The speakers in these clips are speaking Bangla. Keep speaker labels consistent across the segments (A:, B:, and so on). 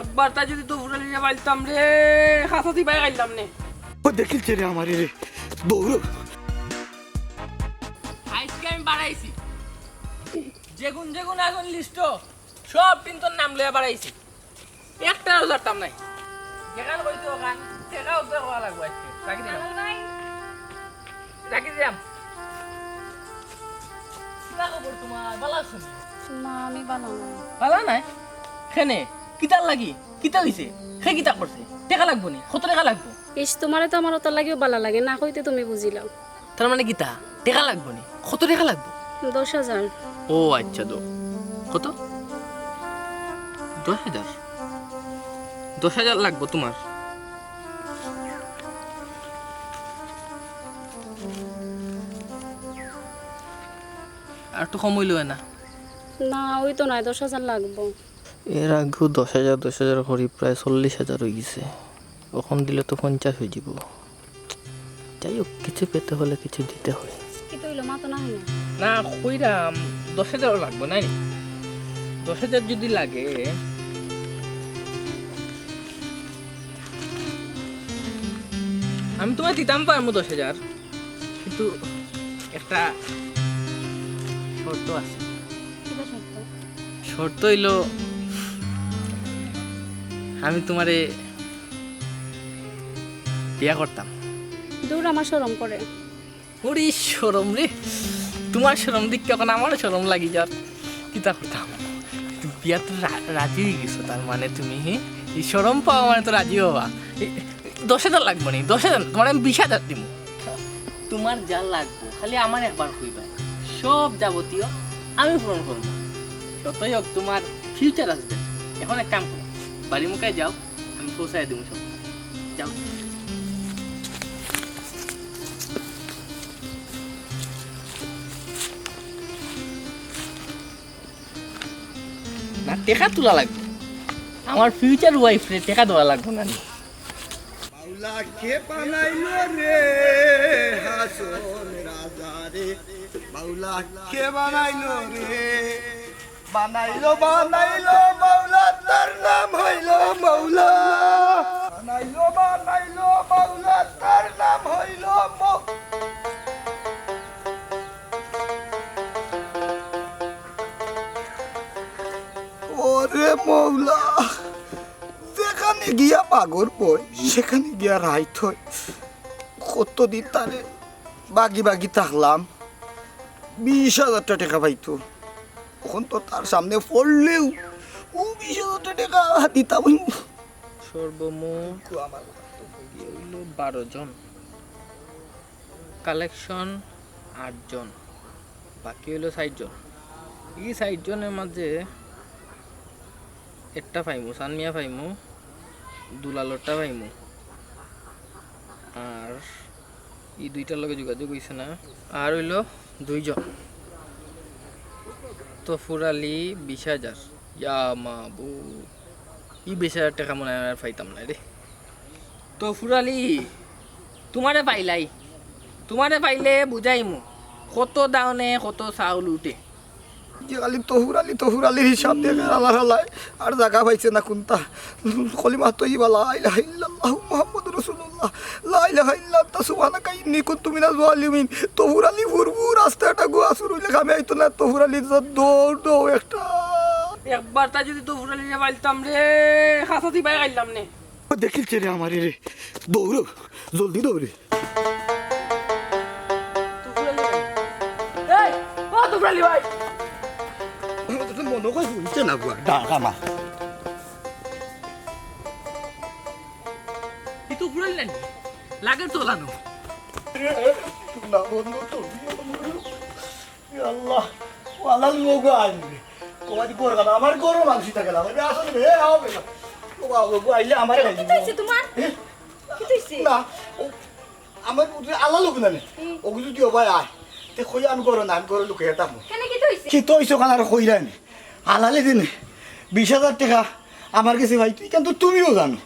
A: একবার তা যদি তো ফুরালি না পাইতাম রে হাসাতি পাই গাইলাম নে।
B: ও দেখিলছে রে আমার রে দৌড়
A: আজকে আমি বাড়াইছি। যেগুন যেগুন আগুন লিস্ট সব কিন্তু নাম লইয়া বাড়াইছি। একটা রোজারতাম নাই। যেখান কইতো ওখান সেটা উদ্ধার করা লাগবো আজকে। রাখি দিলাম। রাখি দিলাম। তোমার? ভালো আছো? না
C: আমি বানাবো না
A: ভালো নাই? খেনে কিতার লাগি কিতা হইছে সে কিতা করছে টেকা লাগবো নি কত টাকা লাগবো।
C: ইস তোমারে তো আমার অত লাগেও বালা লাগে না কইতে তুমি বুঝিলাম
A: তার মানে কিতা টেকা লাগবো নি কত টাকা লাগবো।
C: দশ হাজার
A: ও আচ্ছা তো কত? দশ হাজার দশ হাজার লাগবো তোমার আর তো কম হইল না।
C: না ওই তো নয় দশ হাজার লাগবো।
D: এর আগেও দশ হাজার দশ হাজার করি প্রায় চল্লিশ হাজার হয়ে গেছে। ওখান দিলে তো পঞ্চাশ হয়ে যাব। যাই হোক কিছু পেতে হলে কিছু দিতে হয়।
C: না?
A: কইরাম দশ হাজারও লাগবো নাই? দশ হাজার যদি লাগে। আমি তোমায় দিতাম পারব দশ হাজার কিন্তু একটা শর্ত আছে।
C: কিবা শর্ত?
A: শর্ত হইল আমি তোমারে বিয়া করতাম।
C: দূর আমার সরম করে।
A: ওরে সরম রে। তোমার সরম দিক এখন আমারও সরম লাগি যার। কিতা করতাম তুমি বিয়া তো রাজি হয়ে গেছো তার মানে তুমি? এই সরম পাওয়া মানে তো রাজি হবা। দশ হাজার লাগবে নি দশ হাজার তোমার আমি বিশ হাজার দিব তোমার যা লাগবে খালি আমার একবার হইবা সব যাবতীয় আমি পূরণ করব। যতই হোক তোমার ফিউচার আসবে। এখন এক কাম করো। বাড়ি মুখে যাও, আমি পৌঁছাই দেবো সব। যাও। না, টেকা তোলা লাগবে। আমার ফিউচার ওয়াইফ রে টেকা দেওয়া লাগবে না
B: কে বানাইলো রে হাসন রাজা রে মাওলা কে বানাইলো রে? বানাইলো বানাইলো মাওলা তার নাম হইল মাওলা বানাইলো বানাইলো মাওলা তার নাম হইল ওরে মৌলা যেখানে গিয়া পাগর বই সেখানে গিয়া রাইত হয় কতদিন তারে বাগি বাগি থাকলাম বিশ হাজারটা টাকা পাইতো। তখন তো তার সামনে পড়লেও ও বিশ হাজারটা টাকা দিতাম।
A: সর্বমোট
B: আমার
A: হইল বারো জন। কালেকশন আটজন বাকি হইল ষাট জন। এই জনের মাঝে একটা পাইমু সানমিয়া পাইমু দুলালরটা পাইমু। আর এই দুইটার লগে যোগাযোগ হয়েছে না। আর হইল দুইজন। তফুর আলী বিশ হাজার। ইয়া মাবু ই বিশ হাজার টাকা আমি পাইতাম না রে তো ফুরালি তোমারে পাইলাই তোমারে পাইলে বুঝাইমু কত দাওনে কত চাউল উঠে
B: খালি তহুরালি তহুরালির হিসাব দিয়ে আল্লাহ আল্লাহ আর জায়গা পাইছে না কোনটা কলিমা তৈবা লা ইলাহা ইল্লাল্লাহু মুহাম্মাদুর রাসূলুল্লাহ লা ইলাহা ইল্লা আনতা সুবহানাকা ইন্নী কুনতু মিনাজ জালিমিন তহুরালি ফুরবু রাস্তাটা গো আসুরুল খামে আইতো না তহুরালি দৌড় দৌড় একটা
A: একবার তা যদি তো ফুরালি না পাইতাম রে হাসাতি পাই গাইলাম নে।
B: দেখিলছে রে আমার রে। দৌড় জলদি দৌড়ে।
A: তো ফুরালি ভাই
B: মনে হয় না বুয়া ডাকা মা
A: তো ফুরালি না? লাগে তোলানো
B: না বন্ধু তো আল্লাহ আল্লাহ লোক আইবে তোমার গোর গানা আমার গরম মানসি থাকে না আমি আসলে হে হবে না। ও বাবু আইলে আমার
C: হইছে তোমার? কি হইছে
B: না আমার আল্লাহ লোক না ওগু যদি ওবাই আয় তে কই আমি করো না আমি করো লোকে হেতাম
C: কেন কি হইছে?
B: কি তো কানার নি? আলালে দিনে বিশ হাজার টাকা আমার কাছে ভাই তুই কিন্তু তুমিও জানো।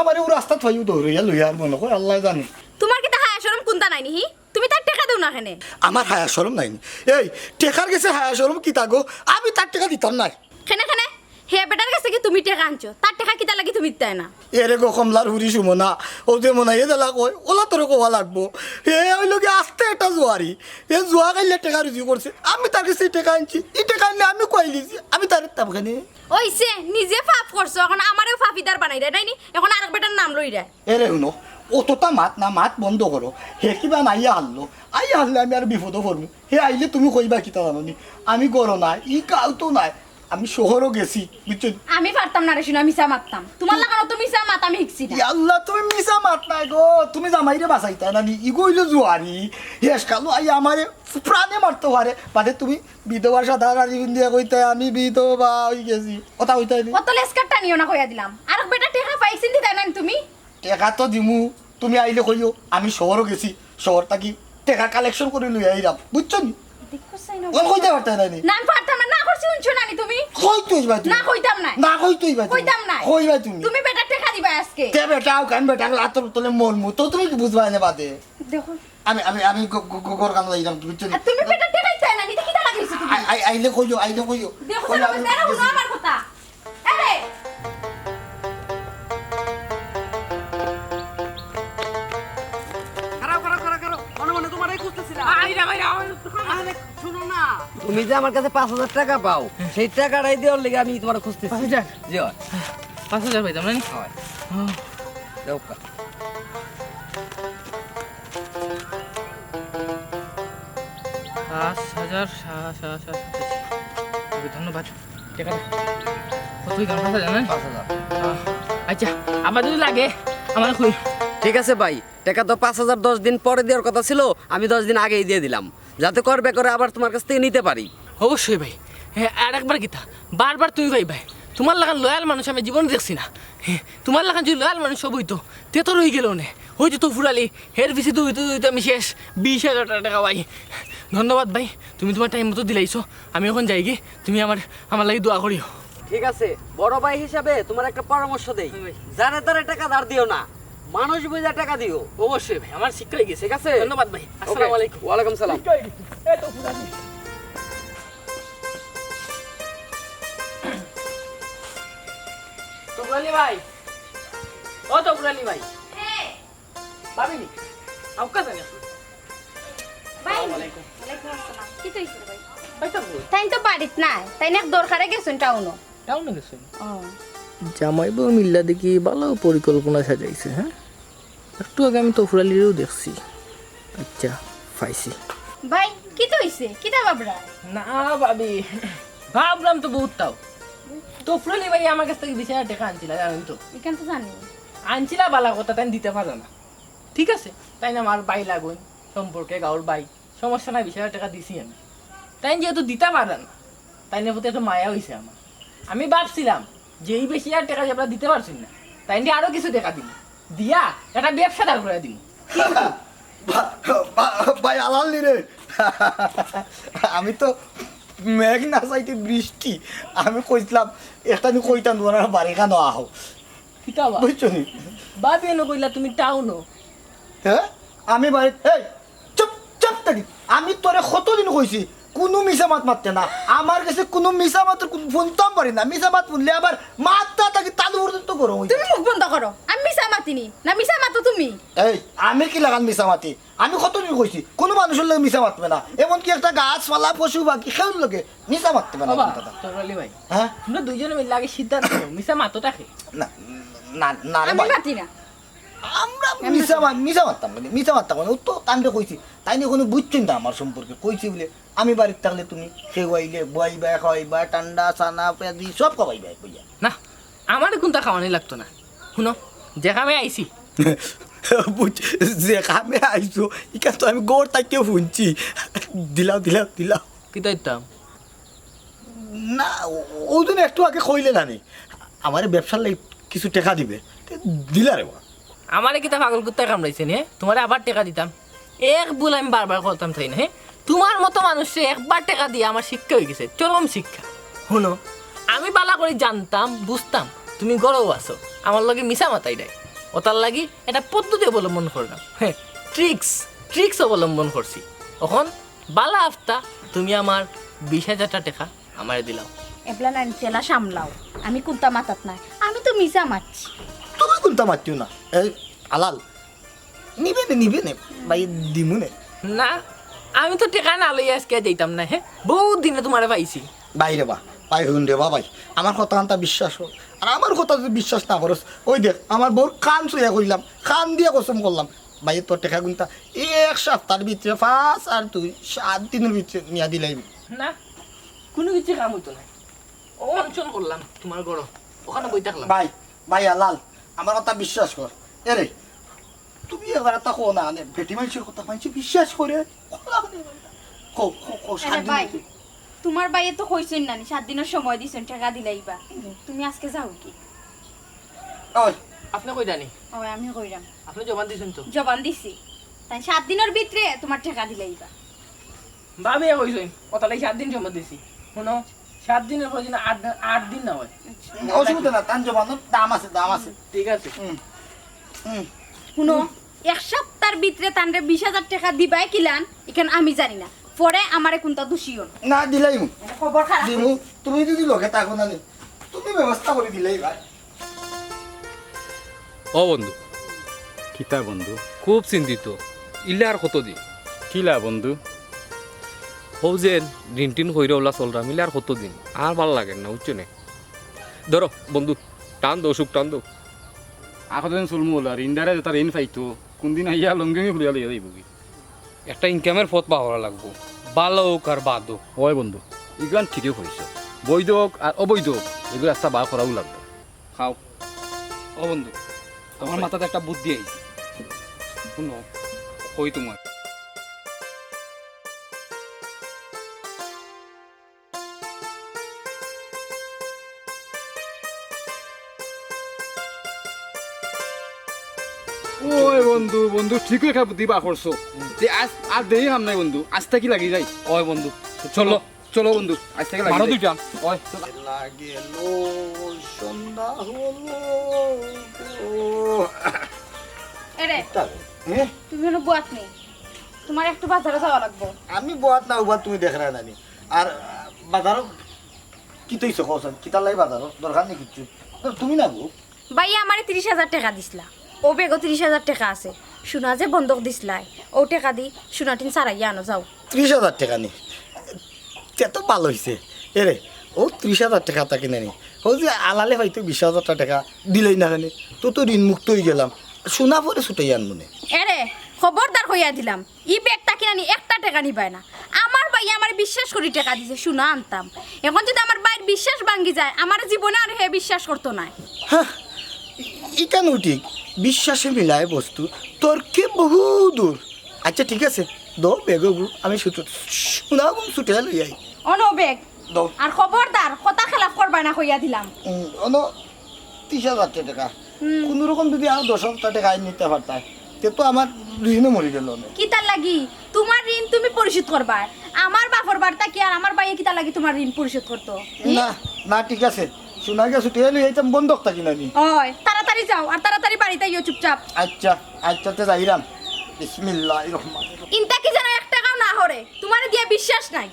B: আমার ও রাস্তা থাইও দৌড়াইয়া লইয়া আর মনে কর আল্লাহ জানে।
E: তোমার কি হায়া শরম কোনটা নাই নিহি তুমি তার না কেনে
B: আমার হায়া সরম নাই। এই টেকার গেছে হায়া সরম কি তাগো আমি তার টাকা দিতাম না
E: খেনে খেনে হে বেটার কাছে কি তুমি টেকা আনছো? তার টেকা কিতা লাগি তুমি দিতে না?
B: এরে গো কমলার হুরি সুমনা ও যে মনে হয় এদেলা কয় ওলা তোর কোয়া লাগবো। হে হইল কি আস্তে একটা জোয়ারি। এ জোয়া খাইলে টেকা রুজি করছে। আমি তার কাছে টেকা আনছি। এই টেকা আনলে আমি কই লিছি? আমি তার তাবখানে
E: ওইছে নিজে ফাপ করছ এখন আমারেও ফাফিদার বানাই দেয় নাইনি এখন আরেক বেটার নাম লই দেয়
B: এরে শুনো অতটা মাত না মাত বন্ধ করো। হে কিবা নাইয়া হারলো আইয়া হারলে আমি আর বিপদ পড়ব। হে আইলে তুমি কইবা কিতা জানি আমি গরো নাই ই কাউ তো নাই। আমি শহরও গেছি বুঝছ?
E: আমি পারতাম না রে শুনা মিছা মারতাম। তোমার লাগানো তো মিছা মাত আমি শিখছি না।
B: আল্লাহ তুমি মিশা মাত নাই গো। তুমি জামাইরে বাঁচাইতা নানি ই হইল জুয়ারি। হেস কালো আই আমারে প্রাণে মারতে পারে। বাদে তুমি বিধবার সাদা রাজি বিন্দিয়া কইতে আমি বিধবা হই গেছি। কথা কইতে নি?
E: কত লেসকার টানিও না কইয়া দিলাম। আরেক বেটা টেকা পাইছিন দিতে না তুমি?
B: টেকা তো দিমু। তুমি আইলে কইও আমি শহরও গেছি। শহর থাকি টেকা কালেকশন করে লই আইরাম বুঝছ নি? কোন কইতে পারতে নানি
E: না? আমি পারতাম না না করছি উনছো নানি তুমি?
B: কই তুই ভাই
E: না কইতাম না
B: না কই তুই ভাই
E: কইতাম না
B: কই ভাই তুমি।
E: তুমি বেটা টেকা দিবা আজকে।
B: তে বেটাও কান বেটা লাতর তোলে মন মু। তো তুমি কি বুঝবা না বাদে?
E: দেখো
B: আমি আমি আমি গর বুঝছ নি?
E: আর তুমি বেটা টেকাই চাই না কিতা লাগিয়েছো তুমি?
B: আই- আই- আইলে কইও আইলে কইও।
E: দেখো বেটা আমার কথা
F: তুমি যে আমার কাছে পাঁচ হাজার টাকা পাও সেই টাকাটাই দেওয়ার লেগে আমি তোমার খুঁজতেছি।
A: পাঁচ হাজার? পাইতাম না
F: হয়।
A: পাঁচ হাজার ধন্যবাদ। আচ্ছা আবার যদি লাগে আমার খুই
F: ঠিক আছে ভাই। টাকা তো পাঁচ হাজার দশ দিন পরে দেওয়ার কথা ছিল আমি দশ দিন আগেই দিয়ে দিলাম। যাতে করবে করে আবার তোমার কাছ থেকে নিতে পারি।
A: অবশ্যই ভাই। হ্যাঁ আর একবার গীতা বারবার তুমি ভাই ভাই? তোমার লাগান লয়াল মানুষ আমি জীবন দেখছি না। হ্যাঁ তোমার লাগান যদি লয়াল মানুষ সব হইতো তে তো রয়ে গেল নে। হয়তো তো ফুরালি হের বেশি তো হইতো হইতো আমি শেষ। বিশ হাজার টাকা ভাই। ধন্যবাদ ভাই তুমি তোমার টাইম মতো দিলাইছো। আমি এখন যাই গে তুমি আমার আমার লাগি দোয়া করিও।
F: ঠিক আছে বড় ভাই হিসাবে তোমার একটা পরামর্শ দেই।
A: ভাই।
F: যারে তারে টাকা ধার দিও না। মানুষ বুঝে টাকা দিও।
A: অবশ্যই ভাই আমার শিক্ষা হয়ে গেছে
F: ঠিক আছে?
A: ধন্যবাদ ভাই। আসসালামু আলাইকুম।
F: ওয়ালাইকুম সালাম।
A: তো ফুরালি ভাই। ও তো ভাই। পাবিনি? আউকা জানি
E: ভাই
A: আসসালামালাইকুম
E: ওয়ালাইকুম আসসালাম। কি তো হইছে ভাই?
A: ভাই তো বল।
E: তাই তো বাড়িত নাই। তাই না দরকারে গেছুন টাউনো
A: কেমন গেছে
E: ও
D: জামাই বউ মিল্লা দেখি ভালো পরিকল্পনা সাজাইছে হ্যাঁ? একটু আগে আমি তফুরালিরও দেখছি। আচ্ছা পাইছি।
E: ভাই কি তো হইছে কিতা বাবরা?
A: না ভাবি ভাবলাম তো বহুত তাও। তো ফুরালি ভাই আমার কাছ থেকে বিশ হাজার টাকা আনছিল জানেন তো?
E: এখান তো জানি।
A: আনছিলা বালা কথা তাই দিতে পারো না। ঠিক আছে তাই না আমার বাই লাগুন সম্পর্কে গাওর বাই সমস্যা নাই বিশ হাজার টাকা দিছি আমি। তাই যেহেতু দিতে পারে না তাই না প্রতি একটু মায়া হয়েছে আমার। আমি ভাবছিলাম যে এই বেশি হাজার টাকা আমরা দিতে পারছি না তাই নিয়ে আরও কিছু টাকা দিব। দিয়া একটা ব্যবসা দাঁড় করে দিব।
B: ভাই আলালি রে। আমি তো মেঘ না চাইতে বৃষ্টি। আমি কইছিলাম একটা নি কইতাম তোমার বাড়ি কেন আহ। বুঝছ নি?
A: বাবি এনে কইলা তুমি টাউনও।
B: হ্যাঁ? আমি বাড়ি এই চুপ চুপ থাকি। আমি তোরে কতদিন কইছি? কোনো মিশা মাত মারতে না। আমার কাছে কোনো মিশা মাত শুনতাম পারি না। মিশা মাত শুনলে আবার মাতটা থাকি তালু পর্যন্ত করো
E: তুমি মুখ বন্ধ করো। আমি মিছা মাতিনি। না মিছা মাতো তুমি।
B: এই আমি কি লাগান মিশা মাতি? আমি কত কতদিন কইছি কোনো মানুষের লোক মিশা মাতবে না। এমন কি একটা গাছপালা পশু বাকি সেও লোকে মিশা মারতে না
A: বাবা
B: কথা
A: তোরালি ভাই
B: হ্যাঁ?
A: তোমরা দুইজনে মিলে আগে সিদ্ধান্ত মিশা মাতো থাকে
B: না না না
E: আমি মাতি না।
B: আমরা মিশা মিশা মারতাম মানে মিশা মারতাম মানে ও তো কান্দে কইছি। তাই নিয়ে কোনো বুঝছেন না আমার সম্পর্কে। কইছি বলে আমি বাড়িতে থাকলে তুমি খেয়ে বইবা খাওয়াইবা ঠান্ডা চানা পেঁয়াজি সব খাওয়াইবা কইয়া
A: না আমার কোনটা খাওয়ানি লাগতো না। শুনো কামে আইছি।
B: বুঝ যে কামে আইছো ইকা তো আমি গোড় তাকে শুনছি। দিলাও দিলাও দিলাও।
A: কি দায়িত্ব
B: না ওই জন্য একটু আগে কইলে না নি আমার ব্যবসার লাগে কিছু টাকা দিবে। দিলা রে বা
A: আমারে কিতা পাগল কুত্তা কামড়াইছে নে? তোমার আবার টাকা দিতাম। এক ভুল আমি বারবার করতাম তাই না হ্যাঁ তোমার মতো মানুষে একবার টাকা দিয়ে আমার শিক্ষা হয়ে গেছে চরম শিক্ষা। শুনো। আমি বালা করে জানতাম বুঝতাম তুমি গরব আছো আমার লগে মিশা মাতাই দেয় ওটার লাগি এটা পদ্ধতি অবলম্বন করলাম। হ্যাঁ ট্রিক্স ট্রিক্স অবলম্বন করছি। এখন বালা আফতা তুমি আমার বিশ হাজারটা টাকা আমারে দিলাম
E: এবলা তেলা সামলাও। আমি কুন্তা মাতাত নাই আমি তো মিশা মারছি।
B: তুমি কোনটা মাতিও না। এই আলাল নিবে নে নিবে নে ভাই দিমু নে।
A: না আমি তো টেকা না লই আজকে যাইতাম না হ্যাঁ? বহুত দিনে তোমারে পাইছি।
B: বাইরে বা পাই হুন রে বা ভাই আমার কথা আনতা বিশ্বাস কর। আর আমার কথা যদি বিশ্বাস না করস ওই দেখ আমার বউর কান চুয়া করিলাম কান দিয়ে কসম করলাম ভাই তোর টেকা গুনতা? এক সপ্তাহের ভিতরে পাঁচ আর তুই সাত দিনের ভিতরে নিয়া দিলাই
A: না কোনো কিছু কাম হইতো না। অঞ্চল করলাম তোমার গড় ওখানে বই থাকলাম।
B: ভাই ভাই আলাল আমার কথা বিশ্বাস কর। এরে তুমি এবার একটা কো না নে বেটি মানুষের কথা মানুষ বিশ্বাস করে কো কো কো
E: ভাই। তোমার বাইয়ে তো কইছেন নানি সাত দিনের সময় দিছেন টাকা দিলাইবা তুমি আজকে যাও কি?
B: ওই।
A: আপনি কই জানি
E: ও আমি কইরাম।
A: আপনি জবান দিয়েছেন তো?
E: জবান দিছি। তাই সাত দিনের ভিতরে তোমার টাকা দিলাইবা
A: ভাবি কইছেন কথাটাই সাত দিন জমা দিছি। শুনো সাত দিনের পর আট দিন- আট দিন না হয়।
B: অসুবিধা না তান জমানোর দাম আছে দাম আছে।
A: ঠিক আছে।
B: হুম হুম।
E: শুনো এক সপ্তাহের ভিতরে তানরে বিশ হাজার টাকা দিবাই কিলান এখানে আমি জানি না। পরে আমারে কোনটা দোষীও না
B: না দিলাই মু
E: খবর খারাপ
B: দিমু তুমি যদি লোকে থাকো না তুমি ব্যবস্থা করে দিলেই ভাই।
G: ও বন্ধু।
H: কিতা বন্ধু?
G: খুব চিন্তিত। ইলে আর কতদিন
H: কিলা বন্ধু?
G: হৌ যে দিন টিন হইরে ওলা চলরা মিলে আর কত দিন আর ভালো লাগে না বুঝছ নে? ধরো বন্ধু টান দো অসুখ টান দো
H: আকদিন চলমু আর ইন্দারে তার ঋণ পাইতো কোনদিন আইয়া লঙ্গি ফুলিয়া লইয়া যাইব কি?
G: একটা ইনকামের পথ পাওয়া লাগবো। ভালো হোক আর বাদ হোক
H: হয় বন্ধু ইগান ঠিকই কইছ বৈধ হোক আর অবৈধ হোক এগুলো রাস্তা বার করাও লাগবে। খাও।
G: ও বন্ধু আমার মাথাতে একটা বুদ্ধি আইছে শুনো কই তোমার
H: বন্ধু ঠিকই একটা বুদ্ধি বার করছ যে আজ আর দেরি হাম নাই বন্ধু আজ থেকে লাগি যাই
G: ওই বন্ধু। চলো
H: চলো বন্ধু আজ থেকে লাগি
G: মারো
H: যাই।
G: দুইটা ওই
B: লাগেল সন্ধ্যা হলো।
E: এরে তুমি কোনো বুয়াত নেই তোমার একটু বাজারে যাওয়া লাগবো।
B: আমি বাদ না উবাদ তুমি দেখ না নানি। আর বাজারও কি তৈছ কসন কিতার লাগে বাজারও দরকার নেই কিচ্ছু তুমি না গো
E: ভাই আমারে তিরিশ হাজার টাকা দিছিলা। ও বেগো তিরিশ হাজার টাকা আছে। সোনা যে বন্ধক দিছিলাই। ও টেকা দি সোনাটিন সারাইয়া আনো যাও।
B: ত্রিশ হাজার টাকা নি। তে তো ভালো হয়েছে এরে ও ত্রিশ হাজার টাকা তা কিনে নি। ও যে আলালে হয়তো বিশ হাজার টাকা দিলেই না কেন তো তো ঋণ মুক্ত হয়ে গেলাম। শোনা পরে ছুটাই আন মনে।
E: এরে খবরদার হইয়া দিলাম। ই ব্যাগটা কিনা নি একটা টাকা নিবাই না। আমার ভাই আমার বিশ্বাস করি টাকা দিছে সোনা আনতাম। এখন যদি আমার বাইর বিশ্বাস ভাঙ্গি যায় আমার জীবনে আর হে বিশ্বাস করতো না
B: হ্যাঁ ঠিক বিশ্বাসে মিলায় বস্তু তর্কে বহু দূর। আচ্ছা ঠিক আছে দো বেগবু আমি ছুটো শোনা গুম ছুটে লই আই।
E: অন বেগ
B: দাও।
E: আর খবরদার কথা খেলাফ করবাই না হইয়া দিলাম।
B: অন ত্রিশ হাজার টাকা। কোনো রকম যদি আরও দশ হাজার টাকা নিতে পারতাম তে তো আমার ঋণও মরে গেল না
E: কি তার লাগি? তোমার ঋণ তুমি পরিশোধ করবা। আমার বাপর বার্তা কি আর আমার বাইয়ে কি তার লাগি তোমার ঋণ পরিশোধ করতো?
B: না না ঠিক আছে। শোনা গেছে ছুটে লই আইতাম বন্ধক থাকি না নি
E: ওই তাড়াতাড়ি যাও আর তাড়াতাড়ি বাড়িতে ইয়ে চুপচাপ।
B: আচ্ছা আচ্ছা তে যাইরাম। বিসমিল্লাহ রহমান।
E: ইনতা কি যেন এক টাকাও না হরে তোমার দিয়ে বিশ্বাস নাই।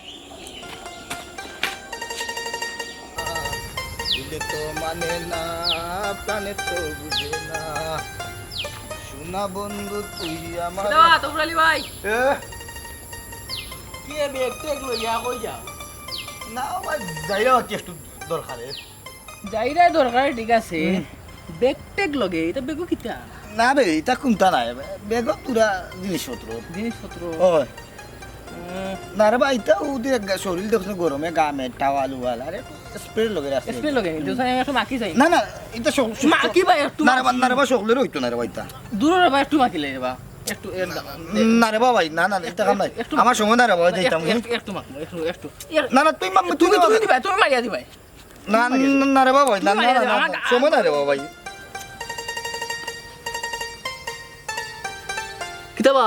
B: দিলে তো মানে না প্রাণে তো বুঝে না। শোনা বন্ধু তুই আমার
A: তোমরালি ভাই।
B: এ,
A: কি ব্যাগ টেক লইয়া কই যাও?
B: না আমার যাইরা একটু দরকারে?
A: যাইরাই দরকার ঠিক আছে। ব্যাগ টেক লগে এটা বেগো কিতা?
B: না বে এটা কোনটা নাই? বেগ পুরা জিনিসপত্র।
A: জিনিসপত্র?
B: ওই না রে ভাই এটা ওদের শরীর দেখছ গরমে গামে টাওয়াল উয়াল আরে স্প্রে লগে রাখছে।
A: স্প্রে লগে? নি দুসাই একটু মাখি যাই।
B: না না এটা সক
A: মাখি ভাই একটু
B: না রে না রে বা সকলের হইতো না রে ভাই এটা।
A: দূরে ভাই একটু মাখি লাই বা একটু
B: না রে ভাই না না এটা কাম নাই। আমার সময় না রে ভাই যাইতাম
A: একটু একটু একটু একটু
B: না না তুই মাম তুই
A: তুমি তুমি দিবা তুমি মারিয়া দিবাই
B: না না, রে না না না, সময় না রে বা
D: কিতাবা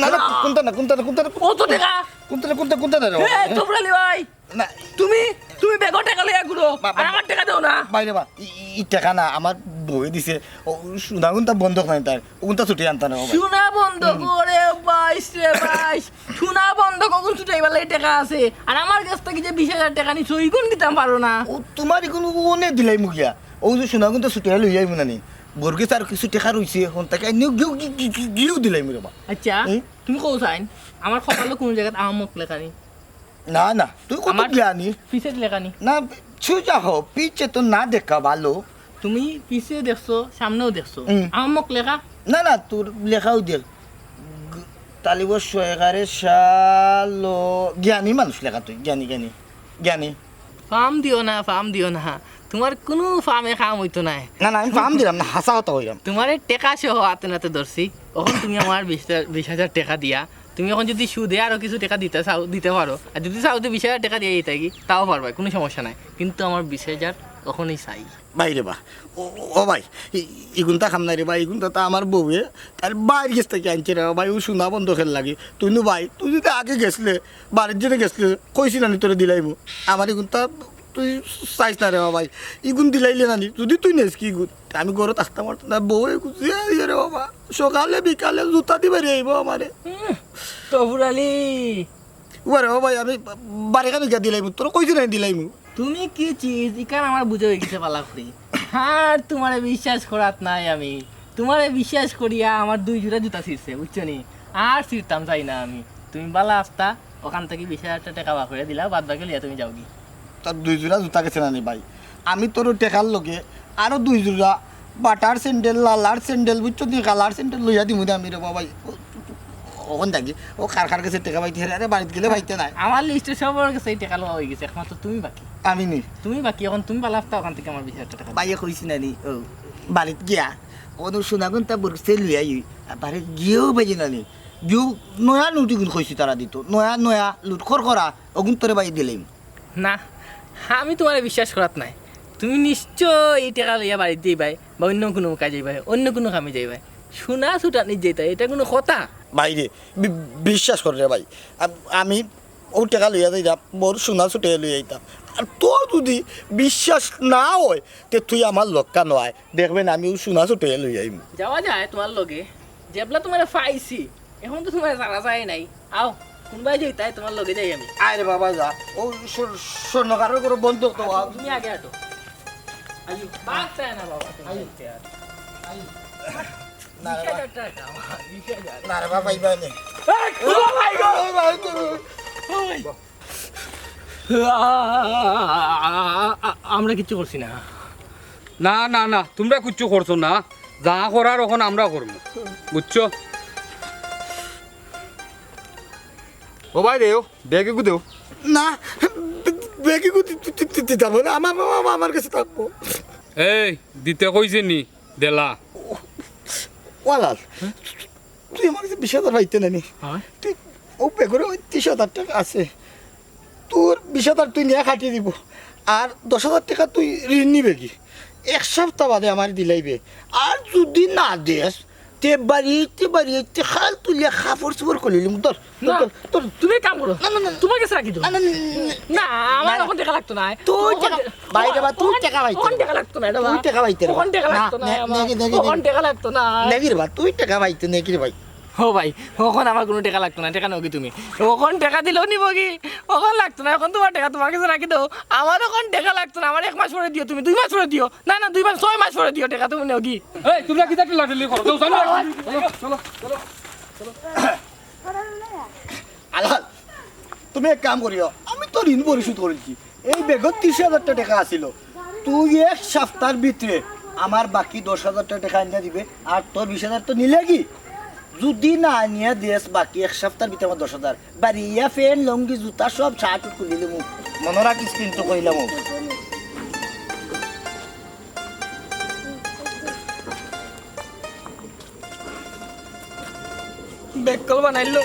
B: না না কোনটা না কোনটা না কোনটা না
A: কত টাকা
B: কোনটা না কোনটা কোনটা না রে
A: এ তোমরালি ভাই
B: না
A: তুমি তুমি বেগো টাকা লইয়া ঘুরো
B: বাবা।
A: আর আমার টাকা দাও না
B: বাইরে বা ই টাকা না আমার বই দিছে। সোনা গুনটা বন্ধ নাই তার। ওগুনটা ছুটি আনতা না
A: শোনা বন্ধ করে বাইশ রে বাইশ। শোনা বন্ধ কখন ছুটাই বেলা টাকা আছে। আর আমার কাছ থেকে যে বিশ হাজার টাকা নিছো ইগুন দিতাম পারো না।
B: ও তোমার কোনো কোনে দিলাই মুখিয়া ও যে সোনা গুনটা ছুটি লই যাই মুনানি বর্গে তার কিছু টেকা রইছে হন তাকে গিও গিও দিলাই মুরে বা
A: আচ্ছা তুমি কৌ চাইন আমার কপালে কোন জায়গাত আমক লেখানি
B: না না তুই কত জ্ঞানী
A: পিছে লেখানি
B: না ছুজা হো পিছে তো না দেখা ভালো।
A: তুমি পিছে দেখছ সামনেও দেখছ। আমক লেখা।
B: না না তোর লেখাও দেখ তালিব এগারে সালো জ্ঞানী মানুষ লেখা তুই জ্ঞানী জ্ঞানী জ্ঞানী।
A: ফার্ম দিও না ফার্ম দিও না। তোমার কোনো ফার্মে কাম হইতো না
B: না না আমি ফার্ম দিলাম না হাসা হতা হইলাম
A: তোমার টেকা সহ হাতে নাতে ধরছি তখন তুমি আমার বিশ হাজার- বিশ হাজার টাকা দিয়া। তুমি এখন যদি সুদে আরও কিছু টাকা দিতে চাও দিতে পারো আর যদি চাও তো বিশ হাজার টাকা দিয়ে দিতে কি? তাও পারবা কোনো সমস্যা নাই। কিন্তু আমার বিশ হাজার তখনই চাই
B: ভাই রে বা ও ভাই ইগুনটা খাম নাই রে ভাই ইগুনটা তো আমার বউয়ে তার বাইরে গেছ থেকে আনছে রে ভাই ও শোনা বন্ধ খেল লাগে। তুই নু ভাই তুই যদি আগে গেছলে বাড়ির জন্য গেছলে কইছি না তোরে দিলাই মু আমার ইগুনটা তুই চাইছ না রে ভাই ইগুন দিলাইলে নানি যদি তুই নেস কি ইগুন? আমি আসতে পারতো না বউয়ে কুচি রে বাবা সকালে বিকালে জুতা দিবে রে আইব আমারে।
A: তবুরালি
B: ওরে ভাই আমি বাড়ি কানে গিয়া দিলাই মু তোর কইছি না দিলাই মু
A: তুমি কি চিজ? ইকান আমার বুঝে হয়ে গেছে পালা করি আর তোমারে বিশ্বাস করাত নাই আমি। তোমারে বিশ্বাস করিয়া আমার দুই জোড়া জুতা ছিঁড়ছে, বুঝছ নি? আর ছিঁড়তাম যাই না আমি। তুমি বালা আসতা, ওখান থেকে বিশ হাজার টাকা বা করে দিলা, বাদ বাকি লিয়া তুমি যাও কি
B: তার দুই জোড়া জুতা গেছে না নি ভাই? আমি তোর টেকার লগে আরও দুই জোড়া বাটার স্যান্ডেল, লালার স্যান্ডেল, বুঝছ তুই কালার স্যান্ডেল লইয়া দিমু আমি রে বাবাই। ওখান থাকি ও কার কার কাছে টেকা পাইতে আরে বাড়িতে গেলে পাইতে নাই।
A: আমার লিস্টে সবার কাছে টাকা লওয়া হয়ে গেছে একমাত্র তুমি বাকি।
B: আমি নি।
A: তুমি বাকি এখন তুমি আসতা ওখান থেকে আমার বিশ টাকা
B: বাইয়ে কইছি না নি ও বাড়িতে গিয়া কোনো শোনাগুন তা বরসে লইয়া ই বাড়ি গিয়েও বাজি না নি। গিয়েও নয়া লুটি গুণ কইছি তারা দিত নয়া নয়া লুট খর করা ওগুন তোরে বাই দিলাম
A: না আমি তোমার বিশ্বাস করাত নাই। তুমি নিশ্চয় এই টাকা লইয়া বাড়িতে যাইবাই বা অন্য কোনো কাজে যাইবাই অন্য কোনো কামে যাইবাই। শোনা ছুটা নিজ এটা কোনো কথা।
B: বাইরে বিশ্বাস করে রে ভাই আম- ও টাকা লইয়া যাইতাম মোর সোনা ছুটে লইয়া যাইতাম। আর তোর যদি বিশ্বাস না হয় তে তুই আমার লক্কা নয়। দেখবেন আমি ও সোনা ছুটে লইয়া আইম।
A: যাওয়া যায় তোমার লগে। যেবলা তোমার পাইছি এখন তো তোমার জানা যায় নাই। আও কোনবাই যাই তাই তোমার লগে যাই আমি।
B: আরে বাবা যা। ও স্বর্ণকারের করে বন্ধ তো
A: তুমি আগে হাঁটো আইও বাদ চায় না বাবা আইও
B: না রে
A: আমার,
B: রে
A: কিচ্ছু করছি না।
G: না না না তোমরা কিচ্ছু করছ না। যা করার এখন আমরা করব। বুঝছ?
H: ও ভাই দেও ব্যাগে গু দেও
B: না বেগে দিতে যাব না। আমার আমার কাছে থাকব।
G: এই দিতে কইছে নি দেলা।
B: ওয়ালাল তুই আমার কাছে বিশ হাজার পাইতে নানি। তুই ও বেগুরে ওই ত্রিশ হাজার টাকা আছে। তোর বিশ হাজার তুই নিয়ে খাটিয়ে দিব। আর দশ হাজার টাকা তুই ঋণ নিবে কি? এক সপ্তাহ বাদে আমার দিলাইবে। আর যদি না দেস তে বাড়িতে বাড়িতে খাল তুলিয়া খাপড় চুপড় করলিম তোর তোর
A: তুমি কাম করো
B: না, না।
A: তোমার কাছে রাখি
B: না, না,
A: আমার। এখন টাকা লাগতো না
B: তুই টাকা বাইরে বা তুই টাকা ভাই
A: কোন টাকা লাগতো না
B: তুই টাকা বা।
A: ওখান টাকা লাগতো না
B: নে-
A: আমার
B: নেগে- নেগে-
A: ওখান টাকা লাগতো না
B: নেগির বা তুই টাকা পাইতে নেগির ভাই
A: ও ভাই ওখান আমার কোনো টাকা লাগতো না? টাকা কি তুমি? ওখান টাকা দিলেও নিব কি? ওখান লাগতো না? এখন তোমার টাকা তোমার কাছে রাখি দাও। আমার ওখান টাকা লাগতো না আমার এক মাস পরে দিও তুমি দুই মাস পরে দিও। না না দুই মাস ছয় মাস পরে দিও টাকা তুমি নাও কি?
G: এই তোমরা কিতা টিলাটিলি করো? যাও, চলো চলো
B: আলাল তুমি এক কাম করিও আমি তো ঋণ পরিশোধ করেছি। এই বেগত ত্রিশ হাজার টাকা আসিল তুই এক সপ্তাহের ভিতরে আমার বাকি দশ হাজার টাকা আনিয়ে দিবে আর তোর বিশ হাজার তো নিলে কি? যদি না নিয়ে দিস বাকি এক সপ্তাহের ভিতরে আমার দশ হাজার বাড়িয়া ফ্যান লঙ্গি, জুতা, সব ছাট খুলিলে দিলাম মনে রাখিস কিন্তু কইলাম
A: বেকল কল বানাইলো